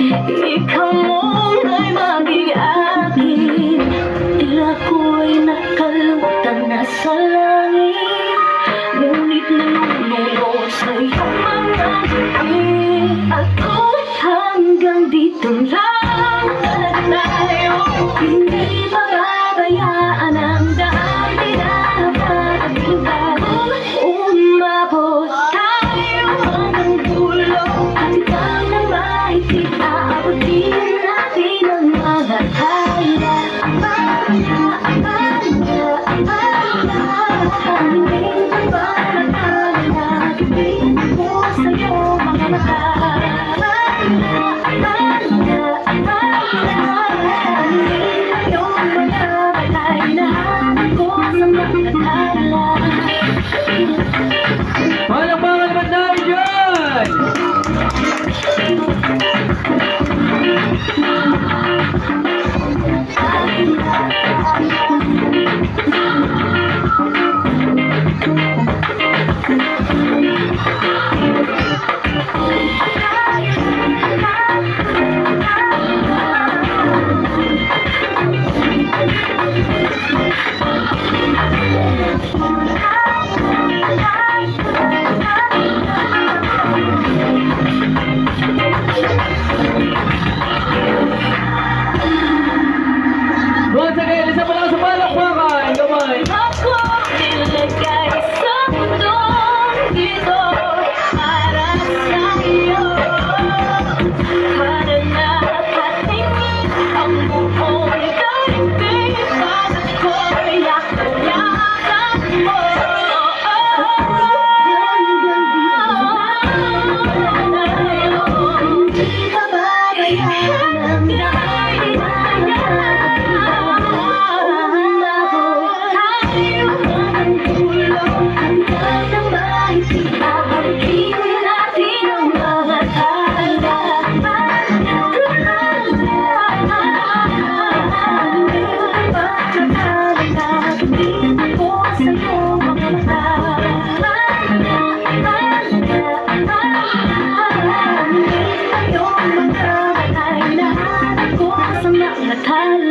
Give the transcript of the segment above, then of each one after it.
Ikaw mong ay maging akin Tila ko'y nakalimutan sa langit Ngunit nanunulo sa iyong mga gabi Ako'y hanggang dito lang Talaga tayo Hindi mababayaan na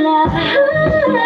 love.